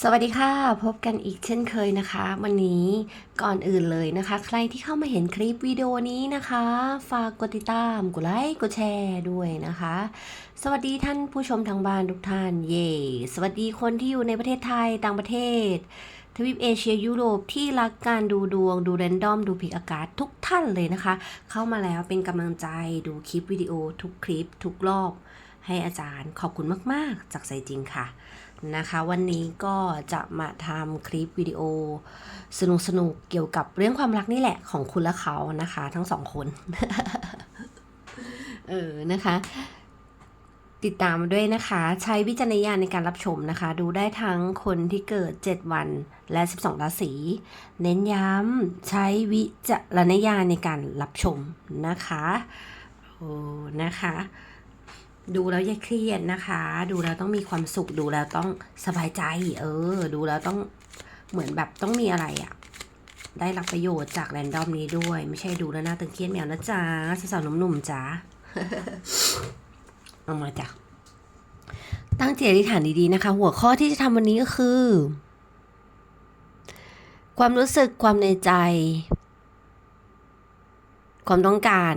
สวัสดีค่ะ พบกันอีกเช่นเคยนะคะ วันนี้ก่อนอื่นเลยนะคะ ใครที่เข้ามาเห็นคลิปวิดีโอนี้นะคะ ฝากกดติดตามกดไลค์กดแชร์ด้วยนะคะ สวัสดีท่านผู้ชมทางบ้านทุกท่านเย่สวัสดีคนที่อยู่ในประเทศไทยต่างประเทศ ทวีปเอเชียยุโรปที่รักการดูดวง ดูแรนดอม ดูพิกอากาศทุกท่านเลยนะคะ เข้ามาแล้วเป็นกำลังใจดูคลิปวิดีโอทุกคลิปทุกรอบ ให้อาจารย์ขอบคุณมาก ๆ จากใจจริงค่ะ นะคะ วันนี้ก็จะมาทำคลิปวิดีโอ สนุกสนุกๆเกี่ยวกับเรื่องความรักนี่แหละของคุณและเขานะคะ ทั้งสองคน เออนะคะ ติดตามด้วยนะคะ ใช้วิจารณญาณในการรับชมนะคะ ดูได้ทั้งคนที่เกิด 7 วันและ 12 ราศีเน้นย้ำใช้วิจารณญาณในการรับชมนะคะโอ้นะคะ ดูแล้วอย่าเครียดนะคะ ดูแล้วต้องมีความสุข ดูแล้วต้องสบายใจ เออ ดูแล้วต้องเหมือนแบบต้องมีอะไรอะได้รับประโยชน์จากแรนดอมนี้ด้วย ไม่ใช่ดูแล้วหน้าตึงเครียดแมวนะจ๊ะสาวๆหนุ่มๆจ๊ะเอามาจ้ะตั้งใจอธิษฐานดีๆนะคะ หัวข้อที่จะทำวันนี้ก็คือ ความรู้สึกความในใจ ความต้องการ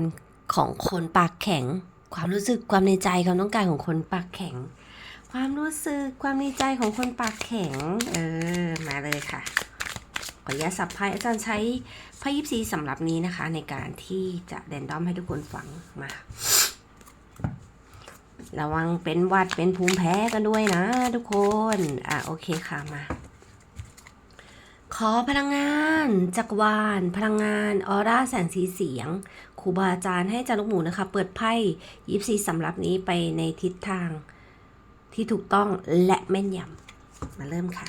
ของคนปากแข็ง ความรู้สึกความในใจความต้องการของคนปากแข็ง ความรู้สึกความในใจของคนปากแข็ง เออ มาเลยค่ะ ขออนุญาตสับไพ่อาจารย์ใช้ไพ่ยิปซีสำหรับนี้นะคะ ในการที่จะแดนดอมให้ทุกคนฟังมา ระวังเป็นวัดเป็นภูมิแพ้กันด้วยนะทุกคน อะโอเคค่ะมา ขอพลังงานจักรวาล พลังงานออร่าแสงสีเสียงครูบาอาจารย์ให้จารย์ลูกหมูนะคะ เปิดไพ่ยิปซีสำหรับนี้ไปในทิศทางที่ถูกต้องและแม่นยำมาเริ่มค่ะ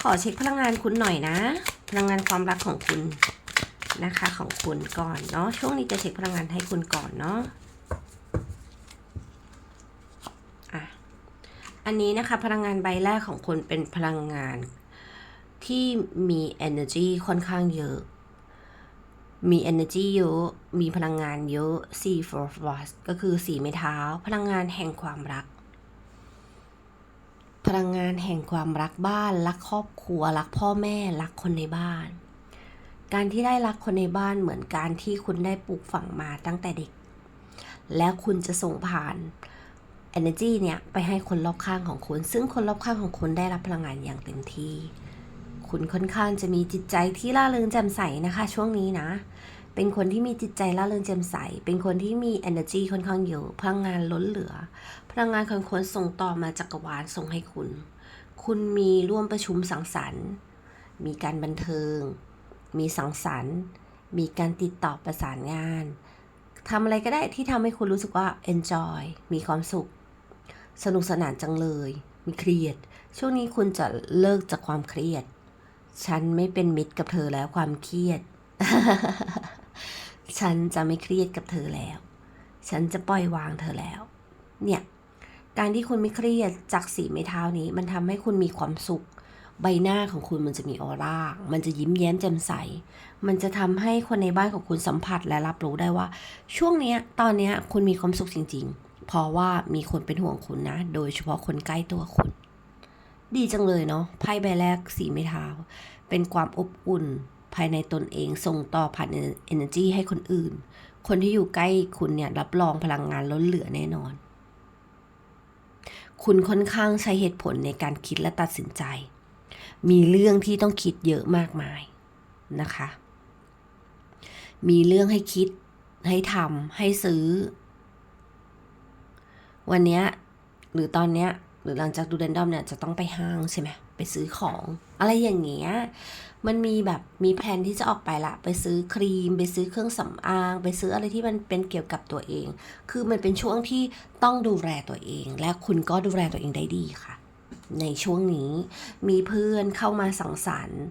ขอเช็คพลังงานคุณหน่อยนะ พลังงานความรักของคุณนะคะของคุณก่อนเนาะช่วงนี้จะเช็คพลังงานให้คุณก่อนเนาะอะอันนี้นะคะพลังงานใบแรกของคุณเป็นพลังงาน ที่มี energy ค่อนข้างเยอะ มี energy เยอะ มีพลังงานเยอะ C for w a s ก็คือสีไม้เท้า พลังงานแห่งความรัก พลังงานแห่งความรักบ้าน รักครอบครัว รักพ่อแม่ รักคนในบ้าน การที่ได้รักคนในบ้านเหมือนการที่คุณได้ปลูกฝังมาตั้งแต่เด็ก แล้วคุณจะส่งผ่าน energy เนี่ยไปให้คนรอบข้างของคุณ ซึ่งคนรอบข้างของคุณได้รับพลังงานอย่างเต็มที่ คุณค่อนข้างจะมีจิตใจที่ร่าเริงแจ่มใสนะคะ ช่วงนี้นะ เป็นคนที่มีจิตใจร่าเริงแจ่มใส เป็นคนที่มี energy ค่อนข้างเยอะพลังงานล้นเหลือ พลังงานของคนส่งต่อมาจักรวาลส่งให้คุณ คุณมีร่วมประชุมสังสรรค์ มีการบันเทิง มีสังสรรค์ มีการติดต่อประสานงานทำอะไรก็ได้ที่ทำให้คุณรู้สึกว่า enjoy มีความสุข สนุกสนานจังเลย มีเครียด ช่วงนี้คุณจะเลิกจากความเครียด ฉันไม่เป็นมิตรกับเธอแล้วความเครียด ฉันจะไม่เครียดกับเธอแล้ว ฉันจะปล่อยวางเธอแล้ว เนี่ย การที่คุณไม่เครียดจากสีไม้เท้านี้ มันทำให้คุณมีความสุข ใบหน้าของคุณมันจะมีออร่า มันจะยิ้มแย้มแจ่มใส มันจะทำให้คนในบ้านของคุณสัมผัสและรับรู้ได้ว่า ช่วงเนี้ย ตอนเนี้ยคุณมีความสุขจริง ๆ เพราะว่ามีคนเป็นห่วงคุณนะ โดยเฉพาะคนใกล้ตัวคุณ ดีจังเลยเนาะไพ่ใบแรกสีไม้เท้า เป็นความอบอุ่นภายในตนเองส่งต่อผ่าน energy ให้คนอื่น คนที่อยู่ใกล้คุณเนี่ยรับรองพลังงานล้นเหลือแน่นอน คุณค่อนข้างใช้เหตุผลในการคิดและตัดสินใจ มีเรื่องที่ต้องคิดเยอะมากมายนะคะ มีเรื่องให้คิดให้ทำให้ซื้อ วันนี้หรือตอนเนี้ย หรือหลังจากดูเดนดอมเนี่ยจะต้องไปห้างใช่ไหมไปซื้อของ อะไรอย่างเงี้ยมันมีแบบมีแผนที่จะออกไปละ ไปซื้อครีม ไปซื้อเครื่องสำอาง ไปซื้ออะไรที่มันเป็นเกี่ยวกับตัวเอง คือมันเป็นช่วงที่ต้องดูแลตัวเอง และคุณก็ดูแลตัวเองได้ดีค่ะ ในช่วงนี้มีเพื่อนเข้ามาสังสรรค์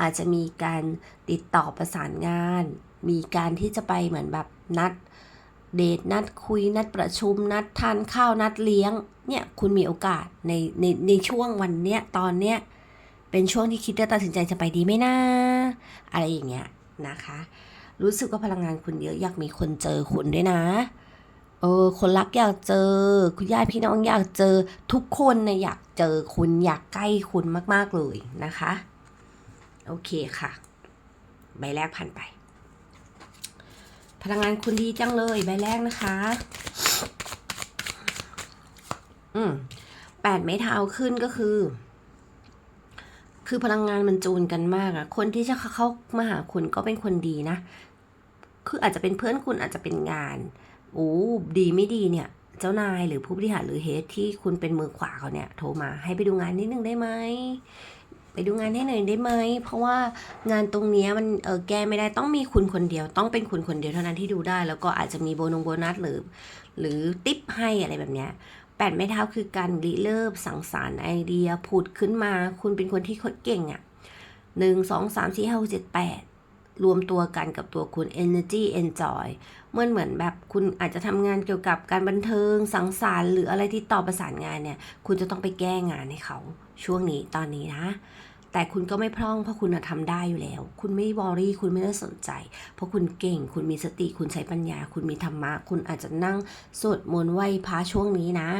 อาจจะมีการติดต่อประสานงาน มีการที่จะไปเหมือนแบบนัด เดทนัดคุยนัดประชุมนัดทานข้าวนัดเลี้ยง เนี่ยคุณมีโอกาสในในในช่วงวันเนี้ยตอนเนี้ยเป็นช่วงที่คิดและตัดสินใจจะไปดีไหมนะ อะไรอย่างเงี้ยนะคะ รู้สึกว่าพลังงานคุณเยอะอยากมีคนเจอคุณด้วยนะเอเออคนรักอยากเจอ คุณญาติพี่น้องอยากเจอทุกคนนะอยากเจอคุณอยากใกล้คุณมาก ๆ เลยนะคะ โอเคค่ะ ใบแรกผ่านไป พลังงานคุณดีจังเลยใบแรกนะคะ อืมแปดไม้เท้าขึ้นก็คือ คือพลังงานมันจูนกันมากอะคนที่จะเข้ามาหาคุณก็เป็นคนดีนะ คืออาจจะเป็นเพื่อนคุณอาจจะเป็นงาน โอ้ดีไม่ดีเนี่ย เจ้านายหรือผู้บริหารหรือเฮดที่คุณเป็นมือขวาเขาเนี่ย โทรมาให้ไปดูงานนิดนึงได้ไหม ไปดูงานให้หน่อยได้ไหม เพราะว่างานตรงนี้มันเออแก้ไม่ได้ต้องมีคุณคนเดียว ต้องเป็นคุณคนเดียวเท่านั้นที่ดูได้ แล้วก็อาจจะมีโบนงโบนัสหรือ หรือติปให้อะไรแบบเนี้ยแปดไม้เท้าคือการริเริ่มสังสรรค์ไอเดียผุดขึ้นมา คุณเป็นคนที่เก่งอะ่ะหนึ่งสองสามสี่ห้าหกเจ็ดแปดรวมตัวกันกับตัวคุณ energy enjoy เมื่อเหมือนแบบคุณอาจจะทำงานเกี่ยวกับการบันเทิงสังสรรค์หรืออะไรที่ต่อประสานงานเนี่ย คุณจะต้องไปแก้งานให้เขา ช่วงนี้ตอนนี้นะ แต่คุณก็ไม่พร่องเพราะคุณน่ะทำได้อยู่แล้ว คุณไม่วอรี่ คุณไม่ได้สนใจ เพราะคุณเก่ง คุณมีสติ คุณใช้ปัญญา คุณมีธรรมะ คุณอาจจะนั่งสวดมนต์ไหว้พระช่วงนี้นะ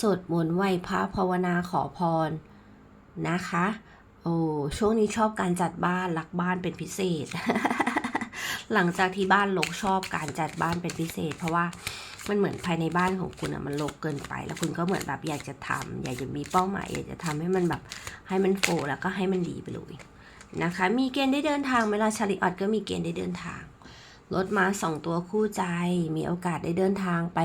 สวดมนต์ไหว้พระภาวนาขอพรนะคะ โอ้ช่วงนี้ชอบการจัดบ้านรักบ้านเป็นพิเศษ หลังจากที่บ้านรกชอบการจัดบ้านเป็นพิเศษ เพราะว่า มันเหมือนภายในบ้านของคุณอะมันรกเกินไป แล้วคุณก็เหมือนแบบอยากจะทำอยากจะมีเป้าหมาย อยากจะทำให้มันแบบให้มันโฟแล้วก็ให้มันดีไปเลยนะคะ มีเกณฑ์ได้เดินทางเวลาชาลิออดก็มีเกณฑ์ได้เดินทางรถมาสองตัวคู่ใจ มีโอกาสได้เดินทางไป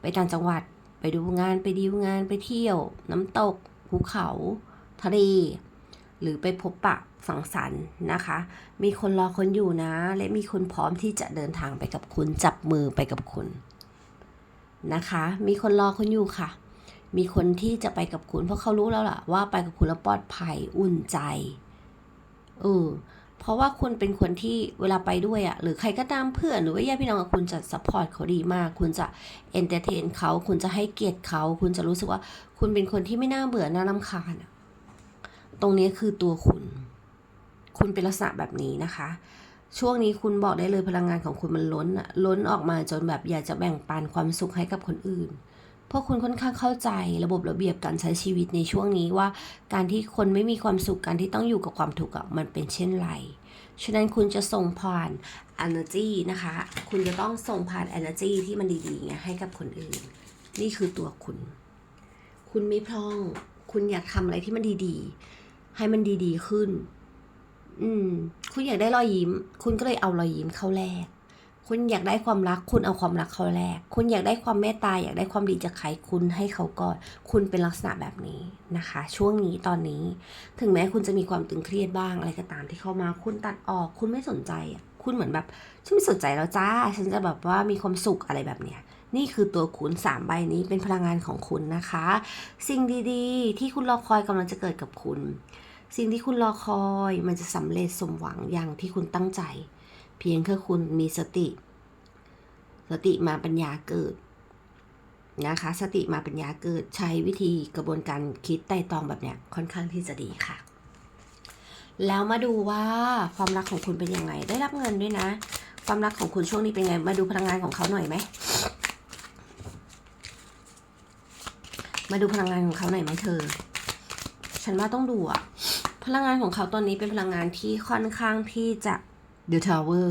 ไปต่างจังหวัดไปดูงานไปดีลงานไปเที่ยว น้ำตกภูเขา ทะเลหรือไปพบปะสังสรรค์นะคะ มีคนรอคนอยู่นะ และมีคนพร้อมที่จะเดินทางไปกับคุณจับมือไปกับคุณ นะคะ มีคนรอคุณอยู่ค่ะ มีคนที่จะไปกับคุณ เพราะเขารู้แล้วล่ะว่าไปกับคุณแล้วปลอดภัยอุ่นใจเออเพราะว่าคุณเป็นคนที่เวลาไปด้วยอะ่ะ หรือใครก็ตามเพื่อนหรือว่าญาติพี่น้องคุณจะซัพพอร์ตเขาดีมาก คุณจะเอนเตอร์เทนเขา คุณจะให้เกียรติเขา คุณจะรู้สึกว่า คุณเป็นคนที่ไม่น่าเบื่อน่ารำคาญตรงนี้คือตัวคุณ คุณเป็นลักษณะแบบนี้นะคะ ช่วงนี้คุณบอกได้เลยพลังงานของคุณมันล้นอะล้นออกมาจนแบบอยากจะแบ่งปันความสุขให้กับคนอื่น เพราะคุณค่อนข้างเข้าใจระบบระเบียบการใช้ชีวิตในช่วงนี้ว่า การที่คนไม่มีความสุขการที่ต้องอยู่กับความทุกข์อะมันเป็นเช่นไร ฉะนั้นคุณจะส่งผ่าน energy นะคะ คุณจะต้องส่งผ่าน energy ที่มันดีๆไงให้กับคนอื่น นี่คือตัวคุณ คุณไม่พร่อง คุณอยากทำอะไรที่มันดีๆ ให้มันดีๆขึ้น อืม คุณอยากได้รอยยิ้ม คุณก็เลยเอารอยยิ้มเข้าแลกคุณอยากได้ความรัก คุณเอาความรักเข้าแลกคุณอยากได้ความเมตตา อยากได้ความดีจากใคร คุณให้เขาก่อน คุณเป็นลักษณะแบบนี้นะคะ ช่วงนี้ตอนนี้ ถึงแม้คุณจะมีความตึงเครียดบ้างอะไรก็ตามที่เข้ามา คุณตัดออก คุณไม่สนใจอะ คุณเหมือนแบบฉันไม่สนใจแล้วจ้า ฉันจะแบบว่ามีความสุขอะไรแบบเนี้ยนี่คือตัวคุณสามใบนี้เป็นพลังงานของคุณนะคะ สิ่งดีๆ ที่คุณรอคอยกำลังจะเกิดกับคุณ สิ่งที่คุณรอคอยมันจะสำเร็จสมหวังอย่างที่คุณตั้งใจ เพียงแค่คุณมีสติ สติมาปัญญาเกิดนะคะ สติมาปัญญาเกิดใช้วิธีกระบวนการคิดไต่ตองแบบเนี้ยค่อนข้างที่จะดีค่ะ แล้วมาดูว่าความรักของคุณเป็นยังไง ได้รับเงินด้วยนะ ความรักของคุณช่วงนี้เป็นไง มาดูพลังงานของเขาหน่อยไหมมาดูพลังงานของเขาหน่อยไหมเธอ ฉันว่าต้องดูอะ พลังงานของเขาตอนนี้เป็นพลังงานที่ค่อนข้างที่จะ The Tower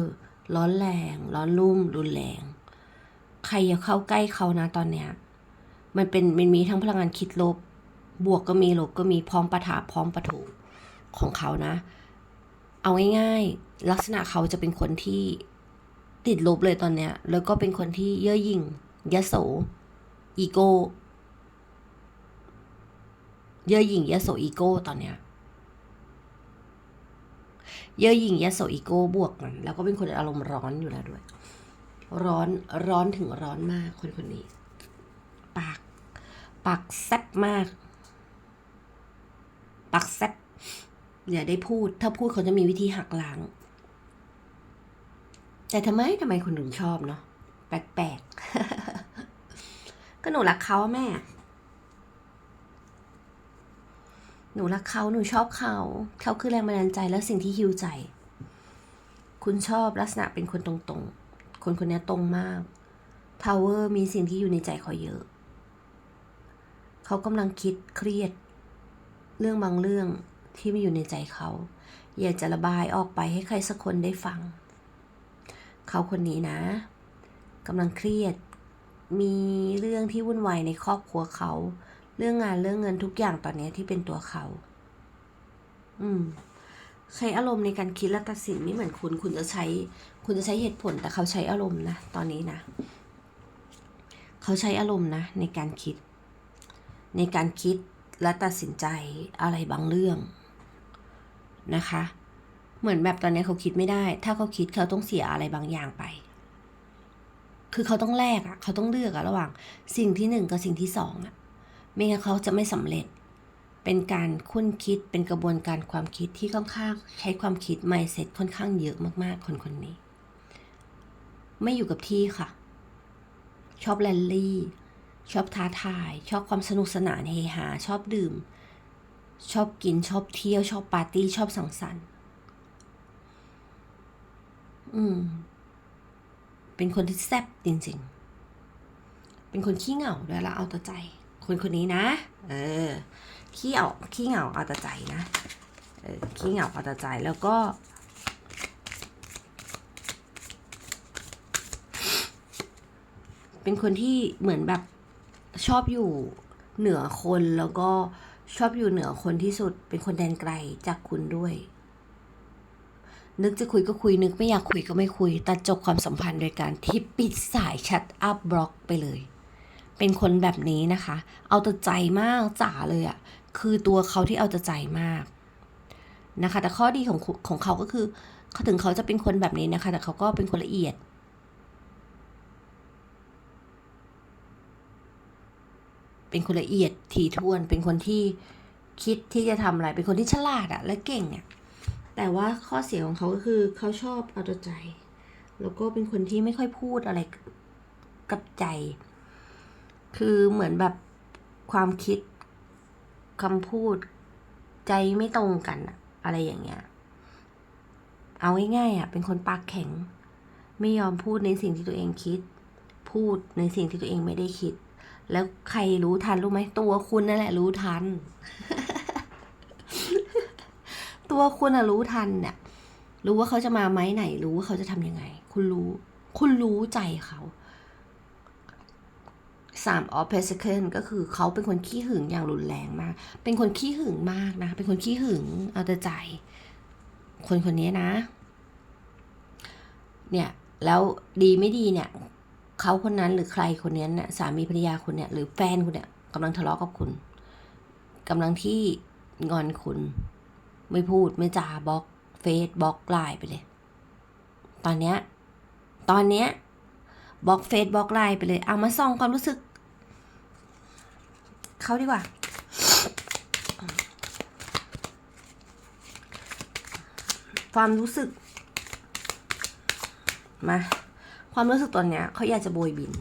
ร้อนแรง ร้อนรุ่ม รุนแรง ใครอย่าเข้าใกล้เขานะตอนเนี้ย มันเป็นมันมีทั้งพลังงานคิดลบ บวกก็มีลบก็มีพร้อมปะทะพร้อมปะทุของเขานะ เอาง่ายๆ ลักษณะเขาจะเป็นคนที่ติดลบเลยตอนเนี้ย แล้วก็เป็นคนที่เย่อหยิ่งยโส อีโก้ เย่อหยิ่งยโสอีโก้ตอนเนี้ย เย่อหยิ่งยโสอีโก้บวกกัน แล้วก็เป็นคนอารมณ์ร้อนอยู่แล้วด้วย ร้อนร้อนถึงร้อนมากคนคนนี้ ปาก ปากแซ่บมาก ปากแซ่บอย่าได้พูด ถ้าพูดเขาจะมีวิธีหักล้าง แต่ทำไมทำไมคนถึงชอบเนาะแปลกๆก็หนูรักเขาแม่ หนูรักเขาหนูชอบเขาเขาคือแรงบันดาลใจและสิ่งที่ฮิวใจ คุณชอบลักษณะเป็นคนตรงๆ คนคนนี้ตรงมากทาวเวอร์มีสิ่งที่อยู่ในใจเขาเยอะ เขากำลังคิดเครียด เรื่องบางเรื่องที่มีอยู่ในใจเขา อยากจะระบายออกไปให้ใครสักคนได้ฟัง เขาคนนี้นะกำลังเครียด มีเรื่องที่วุ่นวายในครอบครัวเขา เรื่องงานเรื่องเงินทุกอย่างตอนนี้ที่เป็นตัวเขา อืม ใช้อารมณ์ในการคิดและตัดสินไม่เหมือนคุณ คุณจะใช้ คุณจะใช้เหตุผล แต่เขาใช้อารมณ์นะตอนนี้นะเขาใช้อารมณ์นะในการคิด ในการคิดและตัดสินใจอะไรบางเรื่องนะคะ เหมือนแบบตอนนี้เขาคิดไม่ได้ ถ้าเขาคิดเขาต้องเสียอะไรบางอย่างไป คือเขาต้องแลกอะเขาต้องเลือกอะระหว่าง สิ่งที่หนึ่งกับสิ่งที่สองอะ ไม่งั้นเขาจะไม่สำเร็จ เป็นการคุ้นคิดเป็นกระบวนการความคิดที่ค่อนข้างใช้ความคิด mindset ค่อนข้างเยอะมากๆ คนคนนี้ ไม่อยู่กับที่ค่ะ ชอบแรลลี่ ชอบท้าทาย ชอบความสนุกสนานเฮฮาชอบดื่ม ชอบกินชอบเที่ยว ชอบปาร์ตี้ชอบสังสรรค์ อืม เป็นคนที่แซ่บจริงๆ เป็นคนขี้เหงาด้วยละเอาแต่ใจ คนคนนี้นะ เออ ขี้เอาขี้เหงาเอาแต่ใจนะ เออ ขี้เหงาเอาแต่ใจแล้วก็ เป็นคนที่เหมือนแบบชอบอยู่เหนือคนแล้วก็ชอบอยู่เหนือคนที่สุด เป็นคนแดนไกลจากคุณด้วย นึกจะคุยก็คุยนึกไม่อยากคุยก็ไม่คุย ตัดจบความสัมพันธ์โดยการที่ปิดสายชัดอัพบล็อกไปเลย เป็นคนแบบนี้นะคะ เอาแต่ใจมากจ๋าเลยอะ่ะ คือตัวเขาที่เอาแต่ใจมากนะคะ แต่ข้อดีของของเขาก็คือเขาถึงเขาจะเป็นคนแบบนี้นะคะ แต่เขาก็เป็นคนละเอียดเป็นคนละเอียดถี่ถ้วน เป็นคนที่คิดที่จะทำอะไร เป็นคนที่ฉลาดอะและเก่งอะแต่ว่าข้อเสียของเขาก็คือเขาชอบเอาแต่ใจ แล้วก็เป็นคนที่ไม่ค่อยพูดอะไรกับใจ คือเหมือนแบบความคิดคำพูดใจไม่ตรงกันอะอะไรอย่างเงี้ย เอาง่ายๆอะเป็นคนปากแข็ง ไม่ยอมพูดในสิ่งที่ตัวเองคิด พูดในสิ่งที่ตัวเองไม่ได้คิด แล้วใครรู้ทันรู้ไหมตัวคุณนั่นแหละรู้ทัน ตัวคุณอะรู้ทันเนี่ยรู้ว่าเขาจะมาไหมไหน รู้ว่าเขาจะทำยังไง คุณรู้ คุณรู้ใจเขา สามออฟเพสเคิลก็คือเขาเป็นคนขี้หึงอย่างรุนแรงมาก เป็นคนขี้หึงมากนะ เป็นคนขี้หึงเอาแต่ใจ คนคนนี้นะ เนี่ยแล้วดีไม่ดีเนี่ยเขาคนนั้นหรือใครคนนี้เนี่ยสามีภรรยาคุณเนี่ยหรือแฟนคุณเนี่ยกำลังทะเลาะกับคุณกำลังที่งอนคุณ ไม่พูดไม่จาบล็อกเฟซบล็อกไลน์ไปเลย ตอนเนี้ยตอนเนี้ยบล็อกเฟซบล็อกไลน์ไปเลย เอามาส่องความรู้สึก เขาดีกว่า ความรู้สึก มา ความรู้สึกตอนเนี้ยเขาอยากจะโบยบิน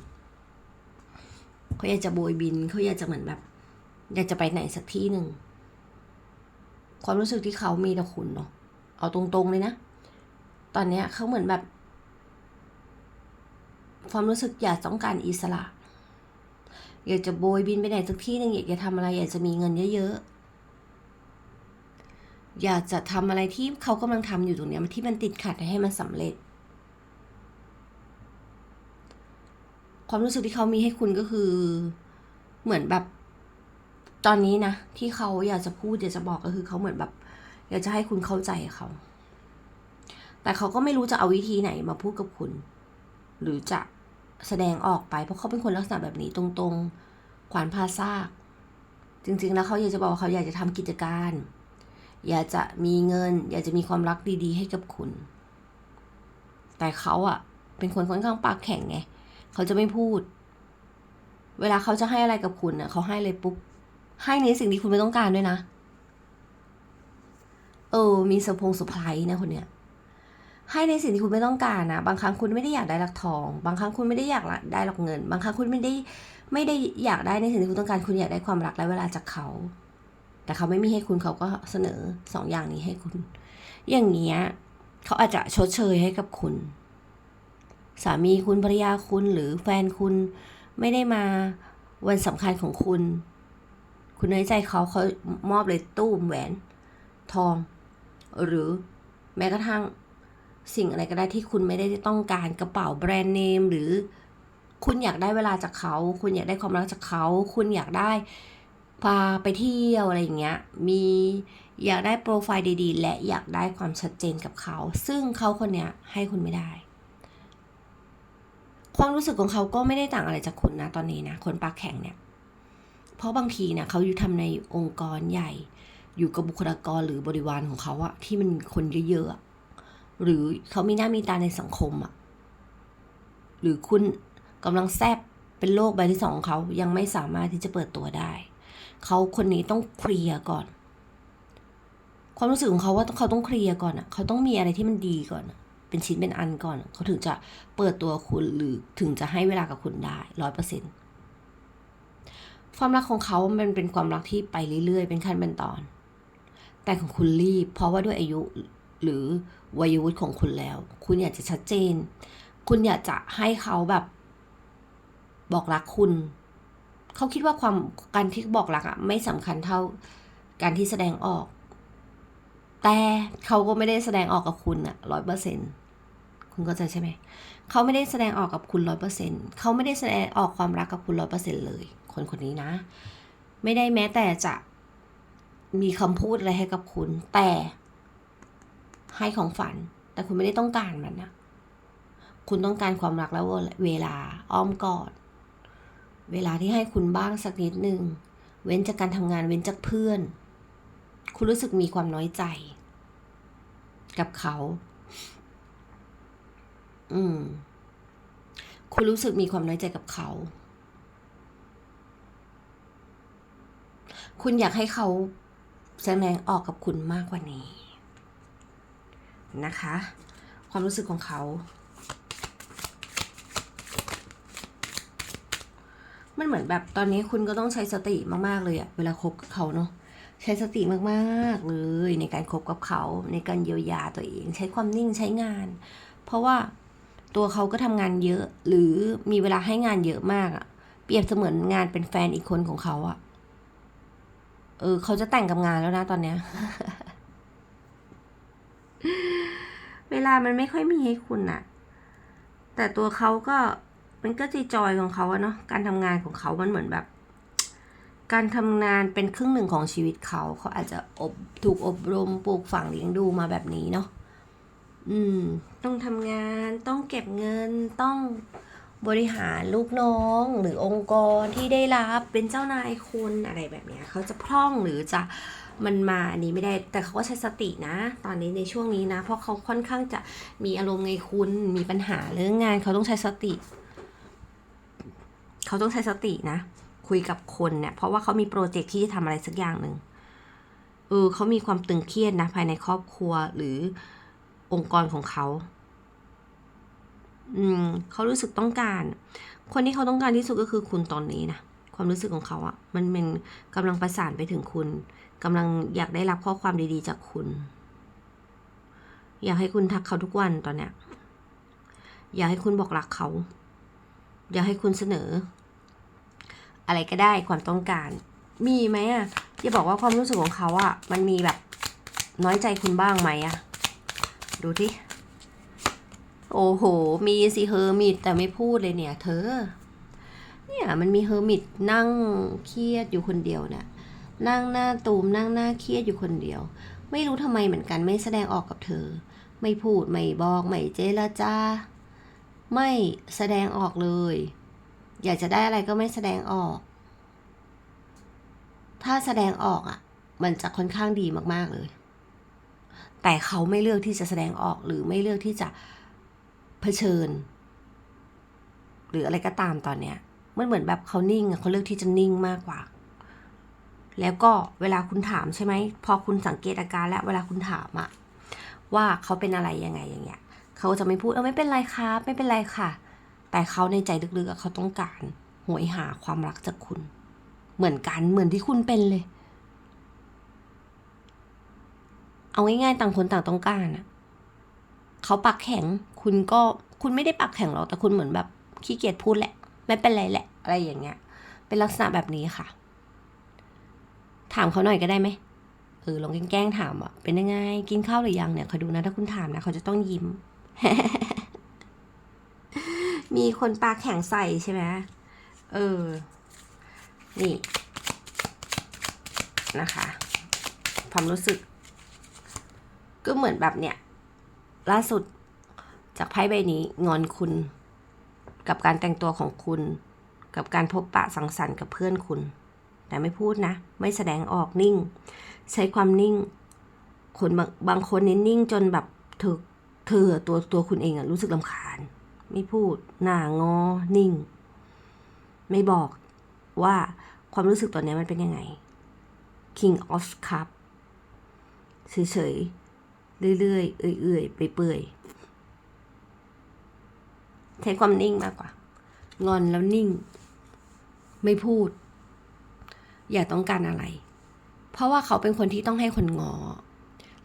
เขาอยากจะโบยบิน เขาอยากจะเหมือนแบบ อยากจะไปไหนสักที่หนึ่ง ความรู้สึกที่เขามีต่อคุณเนาะ เอาตรงๆเลยนะ ตอนเนี้ยเขาเหมือนแบบ ความรู้สึกอยากต้องการอิสระ อยากจะโบยบินไปไหนสักที่หนึ่งอยากจะทำอะไร อยากจะมีเงินเยอะๆ อยากจะทำอะไรที่เขากำลังทำอยู่ตรงนี้ที่มันติดขัดให้มันสำเร็จ ความรู้สึกที่เขามีให้คุณก็คือ เหมือนแบบ ตอนนี้นะที่เขาอยากจะพูดอยากจะบอกก็คือเขาเหมือนแบบ อยากจะให้คุณเข้าใจเขา แต่เขาก็ไม่รู้จะเอาวิธีไหนมาพูดกับคุณ หรือจะ แสดงออกไปเพราะเขาเป็นคนลักษณะแบบนี้ตรงๆ ขวานพาซาก จริงๆ แล้วเขาอยากจะบอกว่าเขาอยากจะทำกิจการ อยากจะมีเงิน อยากจะมีความรักดีๆ ให้กับคุณ แต่เขาอะเป็นคนค่อนข้างปากแข็งไง เขาจะไม่พูด เวลาเขาจะให้อะไรกับคุณอะเขาให้เลยปุ๊บ ให้ในสิ่งที่คุณไม่ต้องการด้วยนะ เออ มีสะพงสะพายนะคนเนี้ย ให้ในสิ่งที่คุณไม่ต้องการนะ บางครั้งคุณไม่ได้อยากได้หลักทอง บางครั้งคุณไม่ได้อยากได้หลักเงิน บางครั้งคุณไม่ได้ไม่ได้อยากได้ในสิ่งที่คุณต้องการ คุณอยากได้ความรักและเวลาจากเขา แต่เขาไม่มีให้คุณเขาก็เสนอสองอย่างนี้ให้คุณ อย่างเงี้ยเขาอาจจะชดเชยให้กับคุณ สามีคุณภรรยาคุณหรือแฟนคุณไม่ได้มาวันสำคัญของคุณ คุณน้อยใจเขาเขามอบเลยตู้มแหวน ทอง หรือแม้กระทั่ง สิ่งอะไรก็ได้ที่คุณไม่ได้ต้องการกระเป๋าแบรนด์เนมหรือคุณอยากได้เวลาจากเขา คุณอยากได้ความรักจากเขา คุณอยากได้พาไปเที่ยวอะไรอย่างเงี้ย มีอยากได้โปรไฟล์ดีๆ และอยากได้ความชัดเจนกับเขา ซึ่งเขาคนเนี้ยให้คุณไม่ได้ ความรู้สึกของเขาก็ไม่ได้ต่างอะไรจากคุณนะตอนนี้นะ คนปากแข็งเนี่ย เพราะบางทีเนี่ยเขาอยู่ทำในองค์กรใหญ่ อยู่กับบุคลากรหรือบริวารของเขาอะที่มันคนเยอะๆอะ หรือเขามีหน้ามีตาในสังคมอะหรือคุณกำลังแซบเป็นโลกใบที่สองของเขายังไม่สามารถที่จะเปิดตัวได้ เขาคนนี้ต้องเคลียร์ก่อน ความรู้สึกของเขาว่าเขาต้องเคลียร์ก่อนอะเขาต้องมีอะไรที่มันดีก่อนอะเป็นชิ้นเป็นอันก่อน เขาถึงจะเปิดตัวคุณหรือถึงจะให้เวลากับคุณได้ร้อยเปอร์เซ็นต์ความรักของเขามันเป็นความรักที่ไปเรื่อยๆ เป็นขั้นเป็นตอน แต่ของคุณรีบ เพราะว่าด้วยอายุหรือ วัยวุฒิของคุณแล้ว คุณอยากจะชัดเจน คุณอยากจะให้เขาแบบ บอกรักคุณ เขาคิดว่าความการที่บอกรักอะไม่สำคัญเท่าการที่แสดงออก แต่เขาก็ไม่ได้แสดงออกกับคุณอะร้อยเปอร์เซ็นตคุณเข้าใช่ไหม เขาไม่ได้แสดงออกกับคุณร้อยเปอร์เซ็นเขาไม่ได้แสดงออกความรักกับคุณร้อยเปอร์เซ็นเลย คนคนนี้นะ ไม่ได้แม้แต่จะมีคำพูดอะไรให้กับคุณ แต่ ให้ของฝัน แต่คุณไม่ได้ต้องการมันนะ คุณต้องการความรักแล้วเวลาอ้อมกอด เวลาที่ให้คุณบ้างสักนิดหนึ่ง เว้นจากการทำงานเว้นจากเพื่อน คุณรู้สึกมีความน้อยใจ กับเขา อืม คุณรู้สึกมีความน้อยใจกับเขา คุณอยากให้เขาแสดงออกกับคุณมากกว่านี้ นะคะ ความรู้สึกของเขา มันเหมือนแบบตอนนี้คุณก็ต้องใช้สติมากๆเลยอะเวลาคบกับเขาเนาะใช้สติมากๆเลยในการคบกับเขาในการเยียวยาตัวเอง ใช้ความนิ่งใช้งาน เพราะว่าตัวเขาก็ทำงานเยอะหรือมีเวลาให้งานเยอะมากอะเปรียบเสมือนงานเป็นแฟนอีกคนของเขาอะเออ เขาจะแต่งกับงานแล้วนะตอนเนี้ย เวลามันไม่ค่อยมีให้คุณอะแต่ตัวเขาก็มันก็จีจอยของเขาอะเนาะการทำงานของเขามันเหมือนแบบ การทำงานเป็นครึ่งหนึ่งของชีวิตเขาเขาอาจจะอบถูกอบรมปลูกฝังเลี้ยงดูมาแบบนี้เนาะอืม ต้องทำงานต้องเก็บเงินต้องบริหารลูกน้อง หรือองค์กรที่ได้รับเป็นเจ้านายคุณอะไรแบบเนี้ยเขาจะพร่องหรือจะ มันมาอันนี้ไม่ได้ แต่เขาก็ใช้สตินะ ตอนนี้ในช่วงนี้นะ เพราะเขาค่อนข้างจะมีอารมณ์ไงคุณมีปัญหาเรื่องงานเขาต้องใช้สติ เขาต้องใช้สตินะ คุยกับคนเนี่ย เพราะว่าเขามีโปรเจกต์ที่จะทำอะไรสักอย่างหนึ่งเออเขามีความตึงเครียดนะ ภายในครอบครัวหรือองค์กรของเขาอืมเขารู้สึกต้องการ คนที่เขาต้องการที่สุดก็คือคุณตอนนี้นะ ความรู้สึกของเขาอะมันเป็นกำลังประสานไปถึงคุณ กำลังอยากได้รับข้อความดีๆ จากคุณ อยากให้คุณทักเขาทุกวันตอนเนี้ย อยากให้คุณบอกรักเขา อยากให้คุณเสนอ อะไรก็ได้ความต้องการ มีไหมอะจะบอกว่าความรู้สึกของเขาอะมันมีแบบน้อยใจคุณบ้างไหมอะ ดูที่โอ้โห มีสิเฮอร์มิตแต่ไม่พูดเลยเนี่ย เธอ เนี่ยมันมีเฮอร์มิตนั่งเครียดอยู่คนเดียวเนี่ย นั่งหน้าตูมนั่งหน้าเครียดอยู่คนเดียว ไม่รู้ทำไมเหมือนกันไม่แสดงออกกับเธอ ไม่พูด ไม่บอก ไม่เจรจาไม่แสดงออกเลย อยากจะได้อะไรก็ไม่แสดงออก ถ้าแสดงออกอะ มันจะค่อนข้างดีมากๆเลย แต่เขาไม่เลือกที่จะแสดงออกหรือไม่เลือกที่จะเผชิญ หรืออะไรก็ตามตอนเนี้ยมันเหมือนแบบเขานิ่งเขาเลือกที่จะนิ่งมากกว่า แล้วก็เวลาคุณถามใช่ไหม พอคุณสังเกตอาการแล้วเวลาคุณถามอะว่าเขาเป็นอะไรยังไงอย่างเงี้ย เขาจะไม่พูดเออไม่เป็นไรครับไม่เป็นไรค่ะ แต่เขาในใจลึกๆอะเขาต้องการหวยหาความรักจากคุณ เหมือนกันเหมือนที่คุณเป็นเลย เอาง่ายๆต่างคนต่างต้องการอะเขาปากแข็งคุณก็คุณไม่ได้ปากแข็งหรอกแต่คุณเหมือนแบบขี้เกียจพูดแหละ ไม่เป็นไรแหละ อะไรอย่างเงี้ย เป็นลักษณะแบบนี้ค่ะ ถามเขาหน่อยก็ได้ไหมเออลองแกล้งถามอะเป็นยังไง กินข้าวหรือยังเนี่ยคอยดูนะถ้าคุณถามนะเขาจะต้องยิ้ม มีคนปากแข็งใส่ใช่ไหมเออ นี่ นะคะ ความรู้สึก ก็เหมือนแบบเนี่ย ล่าสุดจากไพ่ใบนี้งอนคุณ กับการแต่งตัวของคุณ กับการพบปะสังสรรค์กับเพื่อนคุณ แต่ไม่พูดนะ ไม่แสดงออกนิ่ง ใช้ความนิ่ง คนบางบางคนนี่นิ่งจนแบบเธอเธอตัวตัวคุณเองอะรู้สึกลำคาญ ไม่พูด หน้างอ นิ่ง ไม่บอกว่าความรู้สึกตอนนี้มันเป็นยังไง King of Cup เฉยๆ เรื่อยๆ เอื่อยๆไปเปื่อยๆ ใช้ความนิ่งมากกว่า งอนแล้วนิ่ง ไม่พูด อย่าต้องการอะไร เพราะว่าเขาเป็นคนที่ต้องให้คนงอ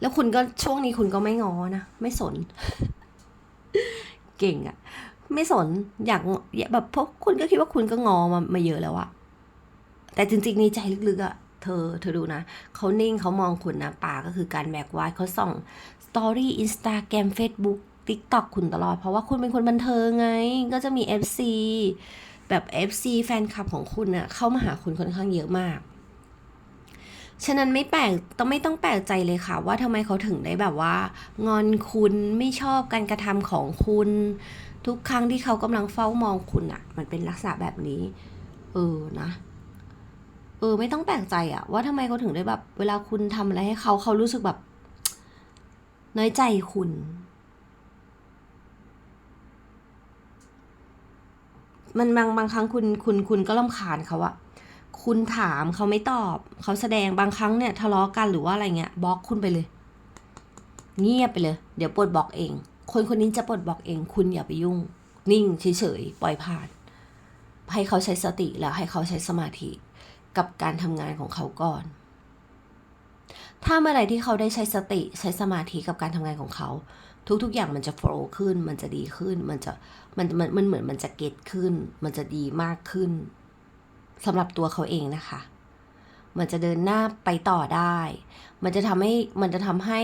แล้วคุณก็ช่วงนี้คุณก็ไม่งอนะไม่สน เก่งอะไม่สนอยากแบบเพราะคุณก็คิดว่าคุณก็งอมามาเยอะแล้วอะแต่จริงๆในใจลึกๆอะเธอเธอดูนะ เขานิ่งเขามองคุณนะปากก็คือการแบกไว้เขาส่องสตอรี่อินสตาแกรมเฟซบุ๊กทิกต็อกคุณตลอด เพราะว่าคุณเป็นคนบันเทิงไง ก็จะมี FC แบบ FC แฟนคลับของคุณน่ะเข้ามาหาคุณค่อนข้างเยอะมาก ฉะนั้นไม่แปลกต้องไม่ต้องแปลกใจเลยค่ะ ว่าทำไมเขาถึงได้แบบว่า งอนคุณไม่ชอบการกระทำของคุณ ทุกครั้งที่เขากำลังเฝ้ามองคุณอะมันเป็นลักษณะแบบนี้ เออนะเออไม่ต้องแปลกใจอะว่าทำไมเขาถึงได้แบบ เวลาคุณทำอะไรให้เขาเขารู้สึกแบบ น้อยใจคุณ มันบางบางครั้งคุณคุณคุณก็ลำคาญเขาอะคุณถามเขาไม่ตอบ เขาแสดงบางครั้งเนี่ยทะเลาะกันหรือว่าอะไรเงี้ยบล็อกคุณไปเลย เงียบไปเลย เดี๋ยวปลดบล็อกเอง คนคนนี้จะปลดบล็อกเอง คุณอย่าไปยุ่ง นิ่งเฉยๆปล่อยผ่าน ให้เขาใช้สติแล้วให้เขาใช้สมาธิกับการทำงานของเขาก่อน ถ้าเมื่อไหร่ที่เขาได้ใช้สติใช้สมาธิกับการทำงานของเขา ทุกๆ อย่างมันจะโฟล์ขึ้น มันจะดีขึ้น มันจะมันมันมันเหมือนมันจะเก็ตขึ้น มันจะดีมากขึ้นสำหรับตัวเขาเองนะคะ มันจะเดินหน้าไปต่อได้ มันจะทำให้มันจะทำให้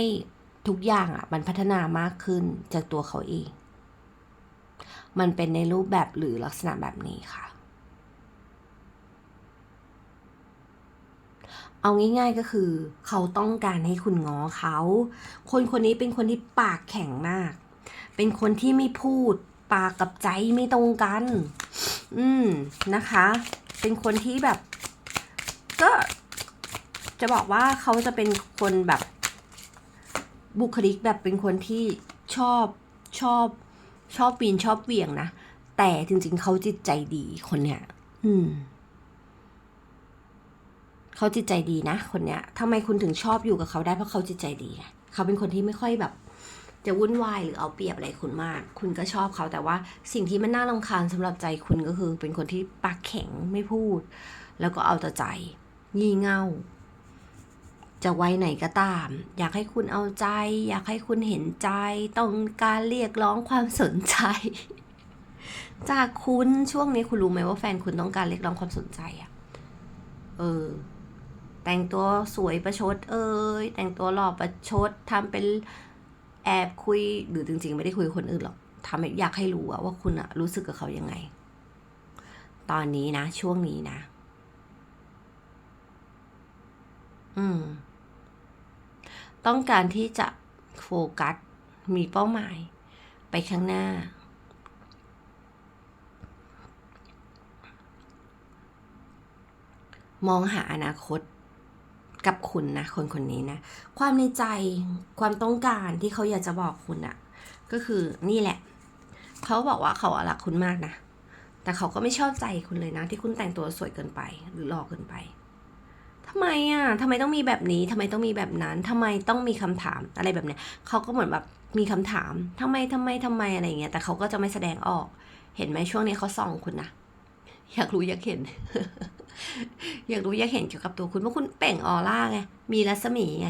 ทุกอย่างอะ มันพัฒนามากขึ้นจากตัวเขาเอง มันเป็นในรูปแบบหรือลักษณะแบบนี้ค่ะ เอาง่ายๆก็คือ เขาต้องการให้คุณง้อเขา คนคนนี้เป็นคนที่ปากแข็งมาก เป็นคนที่ไม่พูด ปากกับใจไม่ตรงกัน อืมนะคะ เป็นคนที่แบบ ก็จะบอกว่าเขาจะเป็นคนแบบบุคลิกแบบเป็นคนที่ชอบชอบชอบปีนชอบเวี่ยงนะ แต่จริงๆเขาจิตใจดีคนเนี้ย อืม เขาจิตใจดีนะ คนเนี้ยทำไมคุณถึงชอบอยู่กับเขาได้เพราะเขาจิตใจดี เขาเป็นคนที่ไม่ค่อยแบบ จะวุ่นวายหรือเอาเปรียบอะไรคุณมาก คุณก็ชอบเขาแต่ว่าสิ่งที่มันน่ารำคาญสำหรับใจคุณก็คือ เป็นคนที่ปากแข็งไม่พูด แล้วก็เอาแต่ใจ งี่เง่าจะไว้ไหนก็ตาม อยากให้คุณเอาใจ อยากให้คุณเห็นใจ ต้องการเรียกร้องความสนใจ จากคุณช่วงนี้คุณรู้ไหมว่าแฟนคุณต้องการเรียกร้องความสนใจอะเออ แต่งตัวสวยประชดเอ้ยแต่งตัวหล่อประชดทำเป็นแอบคุยหรือจริง ๆ ไม่ได้คุยคนอื่นหรอกทำให้อยากให้รู้ว่าคุณอะรู้สึกกับเขายังไง ตอนนี้นะ ช่วงนี้นะ อืม ต้องการที่จะโฟกัส มีเป้าหมาย ไปข้างหน้า มองหาอนาคต กับคุณนะคนคนนี้นะ ความในใจความต้องการที่เขาอยากจะบอกคุณอะก็คือนี่แหละ เขาบอกว่าเขารักคุณมากนะ แต่เขาก็ไม่ชอบใจคุณเลยนะ ที่คุณแต่งตัวสวยเกินไปหรือหล่อเกินไปทำไมอะทำไมต้องมีแบบนี้ทำไมต้องมีแบบนั้นทำไมต้องมีคำถามอะไรแบบเนี้ยเขาก็เหมือนแบบมีคำถามทำไมทำไมทำไมอะไรอย่างเงี้ยแต่เขาก็จะไม่แสดงออก เห็นไหมช่วงนี้เขาส่องคุณนะอยากรู้อยากเห็น อยากรู้อยากเห็นเกี่ยวกับตัวคุณว่าคุณเปล่งออร่าไง มีรัศมีไง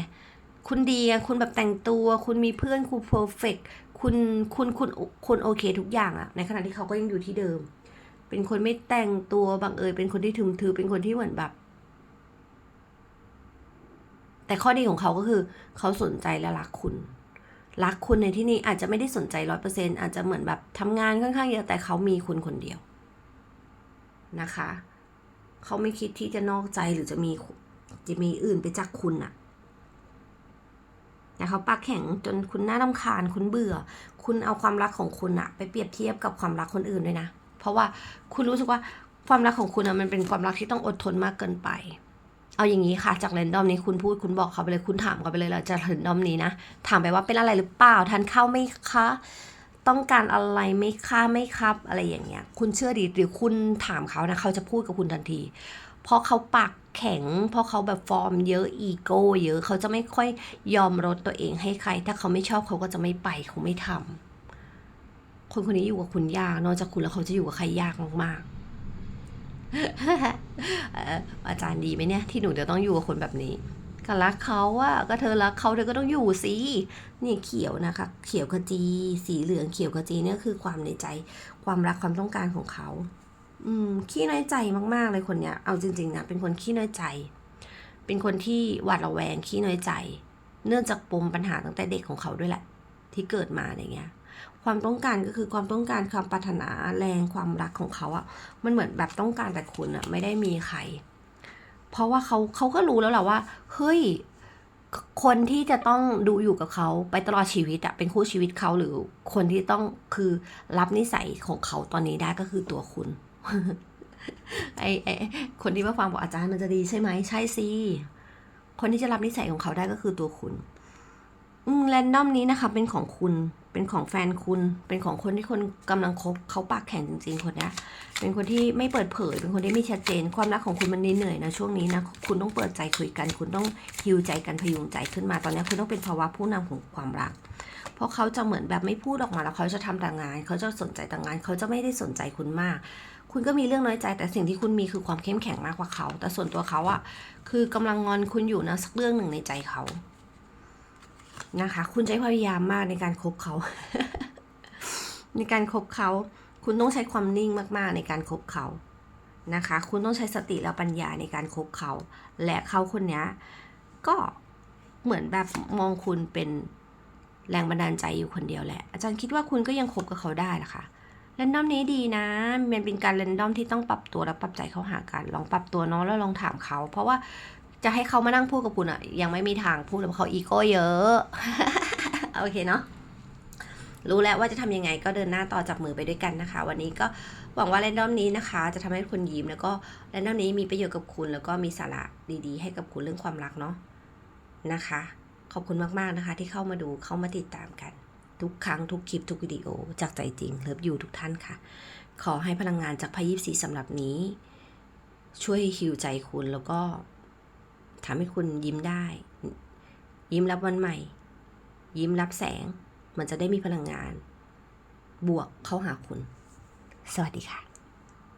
คุณดีไงคุณแบบแต่งตัว คุณมีเพื่อน คุณเพอร์เฟกคุณคุณคุณคุณโอเคทุกอย่างอะในขณะที่เขาก็ยังอยู่ที่เดิม เป็นคนไม่แต่งตัวบังเอิญเป็นคนที่ถึมถือเป็นคนที่เหมือนแบบ แต่ข้อดีของเขาก็คือ เขาสนใจและรักคุณรักคุณในที่นี้อาจจะไม่ได้สนใจร้อยเปอร์เซ็นอาจจะเหมือนแบบทำงานค่อนข้างเยอะแต่เขามีคุณคนเดียวนะคะ เขาไม่คิดที่จะนอกใจหรือจะมีจะมีอื่นไปจากคุณอะแต่เขาปากแข็งจนคุณน่ารำคาญคุณเบื่อ คุณเอาความรักของคุณอะไปเปรียบเทียบกับความรักคนอื่นด้วยนะ เพราะว่าคุณรู้สึกว่าความรักของคุณอะมันเป็นความรักที่ต้องอดทนมากเกินไป เอาอย่างนี้ค่ะ จากเรนดอมนี้คุณพูดคุณบอกเขาไปเลยคุณถามเขาไปเลยเราจะเรนดอมนี้นะถามไปว่าเป็นอะไรหรือเปล่าทานข้าวไหมคะ ต้องการอะไรไหมคะไม่ครับ อะไรอย่างเงี้ย คุณเชื่อดีหรือคุณถามเขานะเขาจะพูดกับคุณทันที เพราะเขาปากแข็ง เพราะเขาแบบฟอร์มเยอะอีโก้เยอะเขาจะไม่ค่อยยอมลดตัวเองให้ใคร ถ้าเขาไม่ชอบเขาก็จะไม่ไปเขาไม่ทำคนคนนี้อยู่กับคุณยากนอกจากคุณแล้วเขาจะอยู่กับใครยากมากๆเอ่ออาจารย์ดีไหมเนี่ย ที่หนูจะต้องอยู่กับคนแบบนี้ ก็รักเขาอะก็เธอรักเขาเธอก็ต้องอยู่สินี่เขียวนะคะ เขียวขจี สีเหลืองเขียวขจีเนี่ยคือความในใจ ความรักความต้องการของเขา อืมขี้น้อยใจมากๆเลยคนเนี้ย เอาจริงๆนะเป็นคนขี้น้อยใจ เป็นคนที่หวาดระแวงขี้น้อยใจ เนื่องจากปมปัญหาตั้งแต่เด็กของเขาด้วยแหละ ที่เกิดมาอะไรเงี้ยความต้องการก็คือความต้องการความปรารถนาแรงความรักของเขาอะมันเหมือนแบบต้องการแต่คุณอะไม่ได้มีใคร เพราะว่าเขาเขาก็รู้แล้วแหละว่า เฮ้ย คนที่จะต้องดูอยู่กับเขาไปตลอดชีวิตอะเป็นคู่ชีวิตเขาหรือคนที่ต้องคือรับนิสัยของเขาตอนนี้ได้ก็คือตัวคุณไอไอคนที่มาฟังบอกอาจารย์มันจะดีใช่ไหมใช่สิคนที่จะรับนิสัยของเขาได้ก็คือตัวคุณ แรนดอมนี้นะคะ เป็นของคุณ เป็นของแฟนคุณ เป็นของคนที่คนกำลังคบเขาปากแข็งจริง ๆ คนนี้เป็นคนที่ไม่เปิดเผย เป็นคนที่ไม่ชัดเจน ความรักของคุณมันเหนื่อยนะช่วงนี้นะ คุณต้องเปิดใจคุยกัน คุณต้องฮิวใจกันพยุงใจขึ้นมา ตอนนี้คุณต้องเป็นภาวะผู้นำของความรัก เพราะเขาจะเหมือนแบบไม่พูดออกมาแล้วเขาจะทำแต่งาน เขาจะสนใจแต่งาน เขาจะไม่ได้สนใจคุณมากคุณก็มีเรื่องน้อยใจ แต่สิ่งที่คุณมีคือความเข้มแข็งมากกว่าเขา แต่ส่วนตัวเขาอะคือกำลังงอนคุณอยู่นะสักเรื่องหนึ่งในใจเขา นะคะ คุณใช้ความพยายามมากในการคบเขา ในการคบเขา คุณต้องใช้ความนิ่งมากๆในการคบเขานะคะ คุณต้องใช้สติและปัญญาในการคบเขา และเขาคนนี้ก็เหมือนแบบมองคุณเป็นแรงบันดาลใจอยู่คนเดียวแหละ อาจารย์คิดว่าคุณก็ยังคบกับเขาได้นะคะแรนดอมนี้ดีนะ มันเป็นการแรนดอมที่ต้องปรับตัวและปรับใจเข้าหากัน ลองปรับตัวเนาะแล้วลองถามเขา เพราะว่า จะให้เขามานั่งพูดกับคุณอะยังไม่มีทางพูดเพราะเขาอีโก้เยอะ โอเคเนาะรู้แล้วว่าจะทำยังไงก็เดินหน้าต่อจับมือไปด้วยกันนะคะ วันนี้ก็หวังว่าแรนดอมนี้นะคะ จะทำให้คุณยิ้มแล้วก็แรนดอมนี้มีประโยชน์กับคุณ แล้วก็มีสาระดีๆ ให้กับคุณเรื่องความรักเนาะนะคะ ขอบคุณมากๆนะคะ ที่เข้ามาดูเข้ามาติดตามกัน ทุกครั้งทุกคลิปทุกวิดีโอจากใจจริงเลิฟยูทุกท่านค่ะ ขอให้พลังงานจากพายิปสีสำหรับนี้ ช่วยฮิวใจคุณแล้วก็ ทำให้คุณยิ้มได้ ยิ้มรับวันใหม่ ยิ้มรับแสง มันจะได้มีพลังงาน บวกเข้าหาคุณ สวัสดีค่ะ